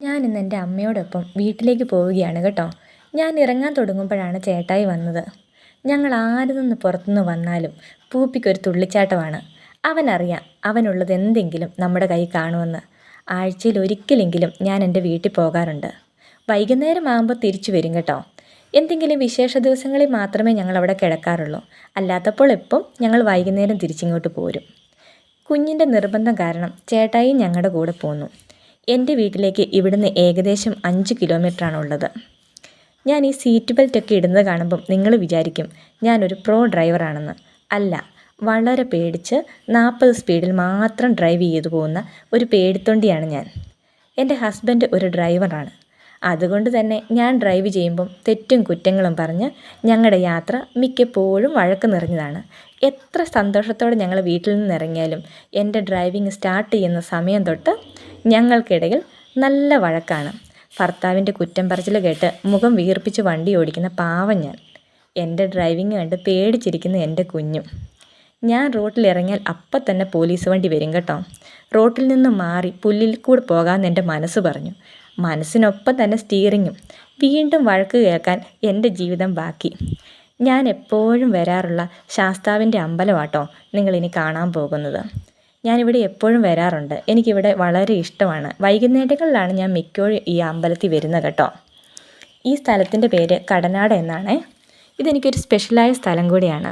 ഞാൻ ഇന്ന് എന്റെ അമ്മയോടൊപ്പം വീട്ടിലേക്ക് പോവുകയാണ് കേട്ടോ. ഞാൻ ഇറങ്ങാൻ തുടങ്ങുമ്പോഴാണ് ചേട്ടായി വന്നത്. ഞങ്ങൾ ആരിൽ നിന്ന് പുറത്തുനിന്ന് വന്നാലും പൂപ്പിക്കൊരു തുള്ളിച്ചാട്ടമാണ്. അവനറിയാം അവനുള്ളത് എന്തെങ്കിലും നമ്മുടെ കൈ കാണുമെന്ന്. ആഴ്ചയിൽ ഒരിക്കലെങ്കിലും ഞാൻ എന്റെ വീട്ടിൽ പോകാറുണ്ട്. വൈകുന്നേരം ആകുമ്പോൾ തിരിച്ചു വരും കേട്ടോ. എന്തെങ്കിലും വിശേഷ ദിവസങ്ങളിൽ മാത്രമേ ഞങ്ങൾ അവിടെ കിടക്കാറുള്ളൂ. അല്ലാത്തപ്പോൾ എപ്പം ഞങ്ങൾ വൈകുന്നേരം തിരിച്ചിങ്ങോട്ട് പോരും. കുഞ്ഞിന്റെ നിർബന്ധം കാരണം ചേട്ടായി ഞങ്ങളുടെ കൂടെ പോന്നു. എന്റെ വീട്ടിലേക്ക് ഇവിടുന്ന് ഏകദേശം അഞ്ച് കിലോമീറ്ററാണുള്ളത്. ഞാൻ ഈ സീറ്റ് ബെൽറ്റ് ഒക്കെ ഇടുന്നത് കാണുമ്പം നിങ്ങൾ വിചാരിക്കും ഞാനൊരു പ്രോ ഡ്രൈവറാണെന്ന്. അല്ല വളരെ പേടിച്ച് നാൽപ്പത് സ്പീഡിൽ മാത്രം ഡ്രൈവ് ചെയ്തു പോകുന്ന ഒരു പേടിത്തൊണ്ടിയാണ് ഞാൻ. എന്റെ ഹസ്ബൻഡ് ഒരു ഡ്രൈവറാണ്. അതുകൊണ്ട് തന്നെ ഞാൻ ഡ്രൈവ് ചെയ്യുമ്പം തെറ്റും കുറ്റങ്ങളും പറഞ്ഞ് ഞങ്ങളുടെ യാത്ര മിക്കപ്പോഴും വഴക്ക് നിറഞ്ഞതാണ്. എത്ര സന്തോഷത്തോടെ ഞങ്ങൾ വീട്ടിൽ നിന്ന് ഇറങ്ങിയാലും എന്റെ ഡ്രൈവിംഗ് സ്റ്റാർട്ട് ചെയ്യുന്ന സമയം തൊട്ട് ഞങ്ങൾക്കിടയിൽ നല്ല വഴക്കാണ്. ഭർത്താവിന്റെ കുറ്റം പറച്ചിൽ കേട്ട് മുഖം വീർപ്പിച്ച് വണ്ടി ഓടിക്കുന്ന പാവം ഞാൻ. എന്റെ ഡ്രൈവിംഗ് കണ്ട് പേടിച്ചിരിക്കുന്ന എന്റെ കുഞ്ഞു. ഞാൻ റോട്ടിലിറങ്ങിയാൽ അപ്പം തന്നെ പോലീസ് വണ്ടി വരും കേട്ടോ. റോട്ടിൽ നിന്ന് മാറി പുല്ലിൽ കൂടെ പോകാമെന്ന് എന്റെ മനസ്സ് പറഞ്ഞു. മനസ്സിനൊപ്പം തന്നെ സ്റ്റീറിങ്ങും വീണ്ടും വഴക്ക് കേൾക്കാൻ എന്റെ ജീവിതം ബാക്കി. ഞാൻ എപ്പോഴും വരാറുള്ള ശാസ്താവിന്റെ അമ്പലമാട്ടോ നിങ്ങളിനി കാണാൻ പോകുന്നത്. ഞാനിവിടെ എപ്പോഴും വരാറുണ്ട്. എനിക്കിവിടെ വളരെ ഇഷ്ടമാണ്. വൈകുന്നേരങ്ങളിലാണ് ഞാൻ മിക്കപ്പോഴും ഈ അമ്പലത്തിൽ വരുന്നത് കേട്ടോ. ഈ സ്ഥലത്തിന്റെ പേര് കടനാട് എന്നാണ്. ഇതെനിക്കൊരു സ്പെഷ്യലായ സ്ഥലം കൂടിയാണ്.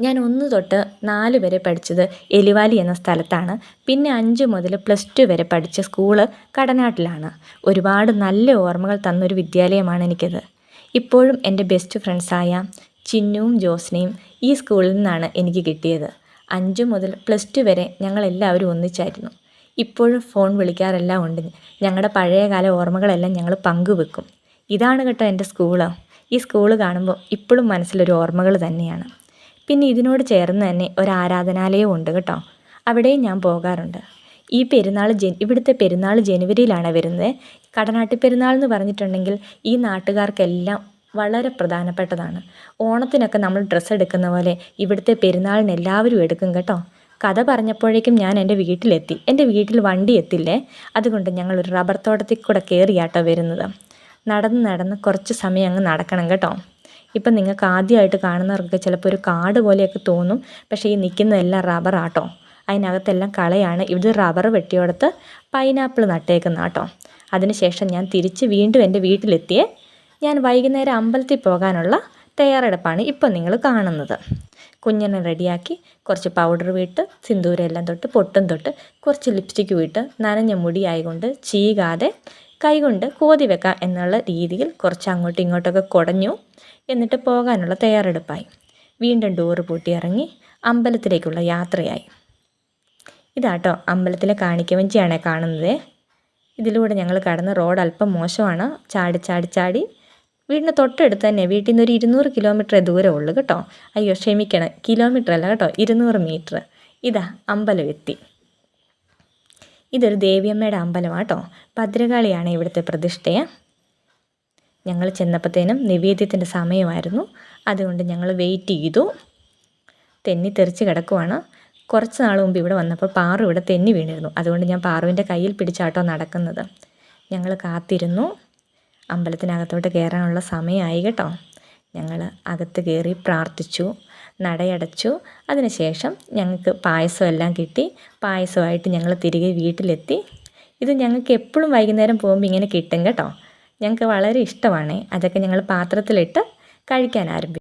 ഞാൻ ഒന്ന് തൊട്ട് നാല് വരെ പഠിച്ചത് എലിവാലി എന്ന സ്ഥലത്താണ്. പിന്നെ അഞ്ച് മുതൽ പ്ലസ് ടു വരെ പഠിച്ച സ്കൂൾ കടനാട്ടിലാണ്. ഒരുപാട് നല്ല ഓർമ്മകൾ തന്നൊരു വിദ്യാലയമാണ് എനിക്കത്. ഇപ്പോഴും എന്റെ ബെസ്റ്റ് ഫ്രണ്ട്സായ ചിന്നുവും ജോസ്നയും ഈ സ്കൂളിൽ നിന്നാണ് എനിക്ക് കിട്ടിയത്. അഞ്ച് മുതൽ പ്ലസ് ടു വരെ ഞങ്ങളെല്ലാവരും ഒന്നിച്ചായിരുന്നു. ഇപ്പോഴും ഫോൺ വിളിക്കാറെല്ലാം ഉണ്ട്. ഞങ്ങളുടെ പഴയകാല ഓർമ്മകളെല്ലാം ഞങ്ങൾ പങ്കുവെക്കും. ഇതാണ് കേട്ടോ എന്റെ സ്കൂൾ. ഈ സ്കൂൾ കാണുമ്പോൾ ഇപ്പോഴും മനസ്സിലൊരു ഓർമ്മകൾ തന്നെയാണ്. പിന്നെ ഇതിനോട് ചേർന്ന് തന്നെ ഒരു ആരാധനാലയവും ഉണ്ട് കേട്ടോ. അവിടെയും ഞാൻ പോകാറുണ്ട്. ഈ പെരുന്നാൾ ജൻ ഇവിടുത്തെ പെരുന്നാൾ ജനുവരിയിലാണ് വരുന്നത്. കടനാട്ടി പെരുന്നാൾ എന്ന് പറഞ്ഞിട്ടുണ്ടെങ്കിൽ ഈ നാട്ടുകാർക്കെല്ലാം വളരെ പ്രധാനപ്പെട്ടതാണ്. ഓണത്തിനൊക്കെ നമ്മൾ ഡ്രസ്സ് എടുക്കുന്ന പോലെ ഇവിടുത്തെ പെരുന്നാളിന് എല്ലാവരും എടുക്കും കേട്ടോ. കഥ പറഞ്ഞപ്പോഴേക്കും ഞാൻ എന്റെ വീട്ടിലെത്തി. എന്റെ വീട്ടിൽ വണ്ടി എത്തില്ലേ? അതുകൊണ്ട് ഞങ്ങൾ ഒരു റബ്ബർ തോട്ടത്തിൽ കൂടെ കയറിയാട്ടോ വരുന്നത്. നടന്ന് നടന്ന് കുറച്ച് സമയം അങ്ങ് നടക്കണം കേട്ടോ. ഇപ്പം നിങ്ങൾക്ക് ആദ്യമായിട്ട് കാണുന്നവർക്ക് ചിലപ്പോൾ ഒരു കാട് പോലെയൊക്കെ തോന്നും. പക്ഷേ ഈ നിൽക്കുന്നതെല്ലാം റബ്ബറാട്ടോ അതിനകത്തെല്ലാം കളയാണ്. ഇവിടെ റബ്ബർ വെട്ടിയോടത്ത് പൈനാപ്പിൾ നട്ടേക്കുന്ന കേട്ടോ അതിനുശേഷം ഞാൻ തിരിച്ച് വീണ്ടും എന്റെ വീട്ടിലെത്തിയേ ഞാൻ വൈകുന്നേരം അമ്പലത്തിൽ പോകാനുള്ള തയ്യാറെടുപ്പാണ് ഇപ്പോൾ നിങ്ങൾ കാണുന്നത്. കുഞ്ഞിനെ റെഡിയാക്കി കുറച്ച് പൗഡർ വിട്ട് സിന്ദൂരം എല്ലാം തൊട്ട് പൊട്ടും തൊട്ട് കുറച്ച് ലിപ്സ്റ്റിക്ക് വിട്ട് നനഞ്ഞ മുടിയായതുകൊണ്ട് ചീകാതെ കൈകൊണ്ട് കോതി വെക്കാം എന്നുള്ള രീതിയിൽ കുറച്ച് അങ്ങോട്ടും ഇങ്ങോട്ടൊക്കെ കുടഞ്ഞു എന്നിട്ട് പോകാനുള്ള തയ്യാറെടുപ്പായി. വീണ്ടും ഡോറ് പൂട്ടി ഇറങ്ങി അമ്പലത്തിലേക്കുള്ള യാത്രയായി. ഇതാട്ടോ അമ്പലത്തിലെ കാണിക്കവഞ്ചിയാണ് കാണുന്നത്. ഇതിലൂടെ ഞങ്ങൾ കടന്ന് റോഡ് അല്പം മോശമാണ്. ചാടി ചാടി ചാടി വീടിന് തൊട്ടടുത്ത് തന്നെ വീട്ടിൽ നിന്ന് ഒരു ഇരുന്നൂറ് കിലോമീറ്റർ ഉള്ളു കേട്ടോ. അയ്യോ ക്ഷമിക്കണം. കിലോമീറ്റർ അല്ല കേട്ടോ ഇരുന്നൂറ് മീറ്റർ ഇതാ അമ്പലം എത്തി ഇതൊരു ദേവിയമ്മയുടെ അമ്പലമാണ് കേട്ടോ. ഭദ്രകാളിയാണ് ഇവിടുത്തെ പ്രതിഷ്ഠയെ. ഞങ്ങൾ ചെന്നപ്പോഴത്തേനും നിവേദ്യത്തിന്റെ സമയമായിരുന്നു. അതുകൊണ്ട് ഞങ്ങൾ വെയിറ്റ് ചെയ്തു. തെന്നി തെറിച്ച് കിടക്കുവാണ്. കുറച്ച് നാൾ മുമ്പ് ഇവിടെ വന്നപ്പോൾ പാറു ഇവിടെ തെന്നി വീണിരുന്നു. അതുകൊണ്ട് ഞാൻ പാറുവിന്റെ കയ്യിൽ പിടിച്ചാട്ടോ നടക്കുന്നത്. ഞങ്ങൾ കാത്തിരുന്നു. അമ്പലത്തിനകത്തോട്ട് കയറാനുള്ള സമയമായി കേട്ടോ. ഞങ്ങൾ അകത്ത് കയറി പ്രാർത്ഥിച്ചു നടയടച്ചു. അതിനുശേഷം ഞങ്ങൾക്ക് പായസമെല്ലാം കിട്ടി. പായസമായിട്ട് ഞങ്ങൾ തിരികെ വീട്ടിലെത്തി. ഇത് ഞങ്ങൾക്ക് എപ്പോഴും വൈകുന്നേരം പോകുമ്പോൾ ഇങ്ങനെ കിട്ടും കേട്ടോ. ഞങ്ങൾക്ക് വളരെ ഇഷ്ടമാണ്. അതൊക്കെ ഞങ്ങൾ പാത്രത്തിലിട്ട് കഴിക്കാൻ ആരംഭിക്കും